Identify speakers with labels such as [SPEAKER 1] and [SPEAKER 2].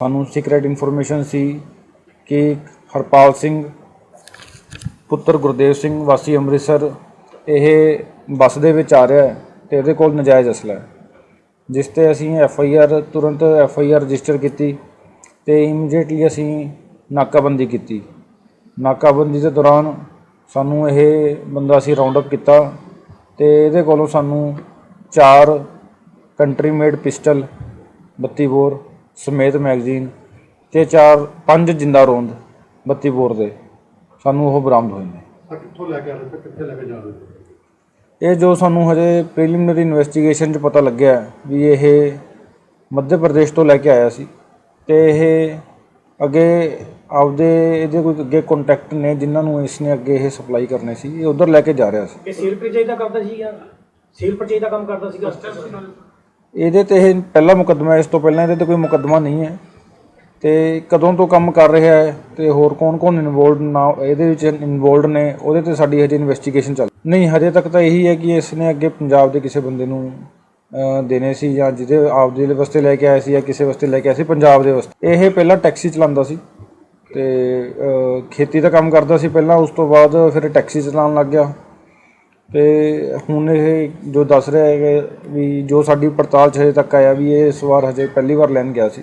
[SPEAKER 1] ਸਾਨੂੰ secret information ਸੀ ਕਿ ਹਰਪਾਲ ਸਿੰਘ, ਪੁੱਤਰ ਗੁਰਦੇਵ ਸਿੰਘ, ਵਾਸੀ ਅੰਮ੍ਰਿਤਸਰ, ਇਹ ਬੱਸ ਦੇ ਵਿੱਚ ਆ ਰਿਹਾ ਹੈ ਤੇ ਇਹਦੇ ਕੋਲ ਨਜਾਇਜ਼ ਅਸਲਾ ਹੈ। ਜਿਸ ਤੇ ਅਸੀਂ ਐਫ ਆਈ ਆਰ ਤੁਰੰਤ ਐਫ ਆਈ ਆਰ ਰਜਿਸਟਰ ਕੀਤੀ ਤੇ ਇਮੀਡੀਏਟਲੀ ਅਸੀਂ ਨਾਕਾਬੰਦੀ ਕੀਤੀ। ਨਾਕਾਬੰਦੀ ਦੇ ਦੌਰਾਨ ਸਾਨੂੰ ਇਹ ਬੰਦਾ ਅਸੀਂ ਰਾਉਂਡ ਅਪ ਕੀਤਾ ਤੇ ਇਹਦੇ ਕੋਲੋਂ ਸਾਨੂੰ ਚਾਰ ਕੰਟਰੀ ਮੇਡ ਪਿਸਟਲ 32 ਬੋਰ ਸਮੇਤ ਮੈਗਜ਼ੀਨ ਤੇ ਚਾਰ ਪੰਜ ਜਿੰਦਾ ਰੋਂਦ 32 ਬੋਰ ਦੇ। ਸਾਨੂੰ ਉਹ ਬਰਾਮਦ ਹੋਏ ਨੇ।
[SPEAKER 2] ਕਿੱਥੋਂ ਲੈ ਕੇ ਆ ਰਹੇ ਤੇ ਕਿੱਥੇ ਲੈ ਕੇ ਜਾ ਰਹੇ ਸੀ?
[SPEAKER 1] ਇਹ ਜੋ ਸਾਨੂੰ ਹਜੇ ਪ੍ਰੀਲਿਮਿਨਰੀ ਇਨਵੈਸਟੀਗੇਸ਼ਨ 'ਚ ਪਤਾ ਲੱਗਿਆ ਹੈ ਵੀ ਇਹ ਮੱਧ ਪ੍ਰਦੇਸ਼ ਤੋਂ ਲੈ ਕੇ ਆਇਆ ਸੀ ਤੇ ਇਹ ਅੱਗੇ ਆਪਦੇ ਇਹਦੇ ਕੋਈ ਅੱਗੇ ਕੰਟੈਕਟ ਨੇ ਜਿਨ੍ਹਾਂ ਨੂੰ ਇਸ ਨੇ ਅੱਗੇ ਇਹ ਸਪਲਾਈ ਕਰਨੇ ਸੀ ਇਹ ਉਧਰ ਲੈ ਕੇ ਜਾ ਰਿਹਾ ਸੀ।
[SPEAKER 3] ਇਹ ਸੇਲ ਪਰਚੇਜ ਦਾ ਕਰਦਾ ਸੀ ਜਾਂ ਸੇਲ ਪਰਚੇਜ ਦਾ ਕੰਮ ਕਰਦਾ ਸੀਗਾ?
[SPEAKER 1] ਇਹਦੇ ਤੇ ਇਹ ਪਹਿਲਾ ਮੁਕੱਦਮਾ, ਇਸ ਤੋਂ ਪਹਿਲਾਂ ਇਹਦੇ ਤੇ ਕੋਈ ਮੁਕੱਦਮਾ ਨਹੀਂ ਹੈ। ਤੇ ਕਦੋਂ ਤੋਂ ਕੰਮ ਕਰ ਰਿਹਾ ਹੈ ਤੇ ਹੋਰ ਕੌਣ-ਕੌਣ ਇਨਵੋਲਡ ਨਾ, ਇਹਦੇ ਵਿੱਚ ਇਨਵੋਲਡ ਨੇ, ਉਹਦੇ ਤੇ ਸਾਡੀ ਹਜੇ ਇਨਵੈਸਟੀਗੇਸ਼ਨ ਚੱਲ ਨਹੀਂ, ਹਜੇ ਤੱਕ ਤਾਂ ਇਹੀ ਹੈ ਕਿ ਇਸ ਨੇ ਅੱਗੇ ਪੰਜਾਬ ਦੇ ਕਿਸੇ ਬੰਦੇ ਨੂੰ ਦੇਣੇ ਸੀ ਜਾਂ ਜਿਹਦੇ ਆਪਦੇ ਦੇ ਵਾਸਤੇ ਲੈ ਕੇ ਆਏ ਸੀ ਜਾਂ ਕਿਸੇ ਵਾਸਤੇ ਲੈ ਕੇ ਆਇਆ ਸੀ, ਪੰਜਾਬ ਦੇ ਵਾਸਤੇ। ਇਹ ਪਹਿਲਾਂ ਟੈਕਸੀ ਚਲਾਉਂਦਾ ਸੀ ਤੇ ਖੇਤੀ ਦਾ ਕੰਮ ਕਰਦਾ ਸੀ ਪਹਿਲਾਂ, ਉਸ ਤੋਂ ਬਾਅਦ ਫਿਰ ਟੈਕਸੀ ਚਲਾਉਣ ਲੱਗ ਗਿਆ। ਤੇ ਹੁਣ ਇਹ ਜੋ ਦੱਸ ਰਿਹਾ ਹੈ ਵੀ ਜੋ ਸਾਡੀ ਪੜਤਾਲ 'ਚ ਹਜੇ ਤੱਕ ਆਇਆ ਵੀ ਇਹ ਇਸ ਵਾਰ ਹਜੇ ਪਹਿਲੀ ਵਾਰ ਲੈਣ ਗਿਆ ਸੀ।